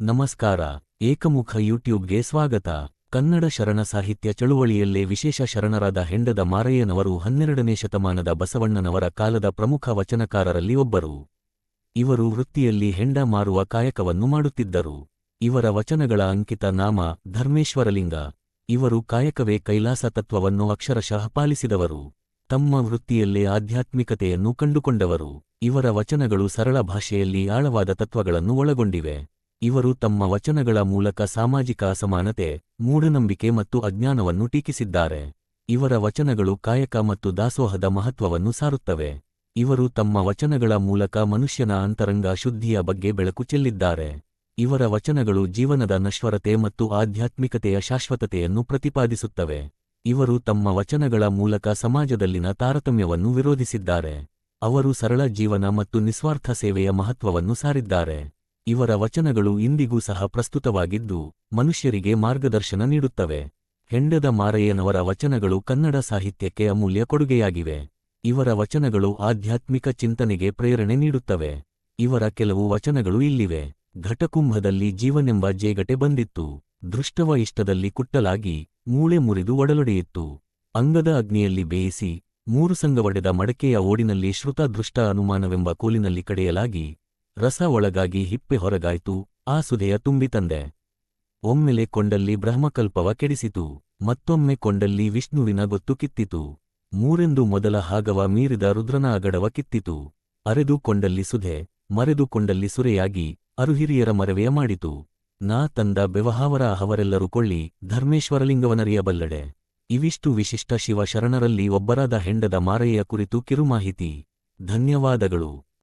ನಮಸ್ಕಾರ, ಏಕಮುಖ ಯೂಟ್ಯೂಬ್ಗೆ ಸ್ವಾಗತ. ಕನ್ನಡ ಶರಣ ಸಾಹಿತ್ಯ ಚಳುವಳಿಯಲ್ಲೇ ವಿಶೇಷ ಶರಣರಾದ ಹೆಂಡದ ಮಾರಯ್ಯನವರು ಹನ್ನೆರಡನೇ ಶತಮಾನದ ಬಸವಣ್ಣನವರ ಕಾಲದ ಪ್ರಮುಖ ವಚನಕಾರರಲ್ಲಿ ಒಬ್ಬರು. ಇವರು ವೃತ್ತಿಯಲ್ಲಿ ಹೆಂಡ ಮಾರುವ ಕಾಯಕವನ್ನು ಮಾಡುತ್ತಿದ್ದರು. ಇವರ ವಚನಗಳ ಅಂಕಿತ ನಾಮ ಧರ್ಮೇಶ್ವರಲಿಂಗ. ಇವರು ಕಾಯಕವೇ ಕೈಲಾಸ ತತ್ವವನ್ನು ಅಕ್ಷರಶಃ ಪಾಲಿಸಿದವರು. ತಮ್ಮ ವೃತ್ತಿಯಲ್ಲೇ ಆಧ್ಯಾತ್ಮಿಕತೆಯನ್ನು ಕಂಡುಕೊಂಡವರು. ಇವರ ವಚನಗಳು ಸರಳ ಭಾಷೆಯಲ್ಲಿ ಆಳವಾದ ತತ್ವಗಳನ್ನು ಒಳಗೊಂಡಿವೆ. ಇವರು ತಮ್ಮ ವಚನಗಳ ಮೂಲಕ ಸಾಮಾಜಿಕ ಅಸಮಾನತೆ, ಮೂಢನಂಬಿಕೆ ಮತ್ತು ಅಜ್ಞಾನವನ್ನು ಟೀಕಿಸಿದ್ದಾರೆ. ಇವರ ವಚನಗಳು ಕಾಯಕ ಮತ್ತು ದಾಸೋಹದ ಮಹತ್ವವನ್ನು ಸಾರುತ್ತವೆ. ಇವರು ತಮ್ಮ ವಚನಗಳ ಮೂಲಕ ಮನುಷ್ಯನ ಅಂತರಂಗ ಶುದ್ಧಿಯ ಬಗ್ಗೆ ಬೆಳಕು ಚೆಲ್ಲಿದ್ದಾರೆ. ಇವರ ವಚನಗಳು ಜೀವನದ ನಶ್ವರತೆ ಮತ್ತು ಆಧ್ಯಾತ್ಮಿಕತೆಯ ಶಾಶ್ವತತೆಯನ್ನು ಪ್ರತಿಪಾದಿಸುತ್ತವೆ. ಇವರು ತಮ್ಮ ವಚನಗಳ ಮೂಲಕ ಸಮಾಜದಲ್ಲಿನ ತಾರತಮ್ಯವನ್ನು ವಿರೋಧಿಸಿದ್ದಾರೆ. ಅವರು ಸರಳ ಜೀವನ ಮತ್ತು ನಿಸ್ವಾರ್ಥ ಸೇವೆಯ ಮಹತ್ವವನ್ನು ಸಾರಿದ್ದಾರೆ. ಇವರ ವಚನಗಳು ಇಂದಿಗೂ ಸಹ ಪ್ರಸ್ತುತವಾಗಿದ್ದು, ಮನುಷ್ಯರಿಗೆ ಮಾರ್ಗದರ್ಶನ ನೀಡುತ್ತವೆ. ಹೆಂಡದ ಮಾರಯ್ಯನವರ ವಚನಗಳು ಕನ್ನಡ ಸಾಹಿತ್ಯಕ್ಕೆ ಅಮೂಲ್ಯ ಕೊಡುಗೆಯಾಗಿವೆ. ಇವರ ವಚನಗಳು ಆಧ್ಯಾತ್ಮಿಕ ಚಿಂತನೆಗೆ ಪ್ರೇರಣೆ ನೀಡುತ್ತವೆ. ಇವರ ಕೆಲವು ವಚನಗಳು ಇಲ್ಲಿವೆ. ಘಟಕುಂಭದಲ್ಲಿ ಜೀವನೆಂಬ ಜೇಗಟೆ ಬಂದಿತ್ತು. ದೃಷ್ಟವ ಇಷ್ಟದಲ್ಲಿ ಕುಟ್ಟಲಾಗಿ, ಮೂಳೆ ಮುರಿದು ಒಡಲೊಡೆಯಿತ್ತು. ಅಂಗದ ಅಗ್ನಿಯಲ್ಲಿ ಬೇಯಿಸಿ, ಮೂರು ಸಂಗವಡೆದ ಮಡಕೆಯ ಓಡಿನಲ್ಲಿ ಶ್ರುತ ದೃಷ್ಟ ಅನುಮಾನವೆಂಬ ಕೋಲಿನಲ್ಲಿ ಕಡೆಯಲಾಗಿ ರಸ ಒಳಗಾಗಿ ಹಿಪ್ಪೆ ಹೊರಗಾಯ್ತು. ಆ ಸುಧೆಯ ತುಂಬಿ ತಂದೆ. ಒಮ್ಮೆಲೆ ಕೊಂಡಲ್ಲಿ ಬ್ರಹ್ಮಕಲ್ಪವ ಕೆಡಿಸಿತು. ಮತ್ತೊಮ್ಮೆ ಕೊಂಡಲ್ಲಿ ವಿಷ್ಣುವಿನ ಗೊತ್ತು ಕಿತ್ತಿತು. ಮೂರೆಂದು ಮೊದಲ ಹಾಗವ ಮೀರಿದ ರುದ್ರನ ಅಗಡವ ಕಿತ್ತಿತು. ಅರೆದು ಕೊಂಡಲ್ಲಿ ಸುಧೆ, ಮರೆದು ಕೊಂಡಲ್ಲಿ ಸುರೆಯಾಗಿ ಅರುಹಿರಿಯರ ಮರವೆಯ ಮಾಡಿತು. ನಾ ತಂದ ಬೆವಹಾವರ ಅವರೆಲ್ಲರೂ ಕೊಳ್ಳಿ ಧರ್ಮೇಶ್ವರಲಿಂಗವನರಿಯಬಲ್ಲಡೆ ಇವಿಷ್ಟು ವಿಶಿಷ್ಟ ಶಿವ ಶರಣರಲ್ಲಿ ಒಬ್ಬರಾದ ಹೆಂಡದ ಮಾರೆಯ ಕುರಿತು ಕಿರುಮಾಹಿತಿ. ಧನ್ಯವಾದಗಳು.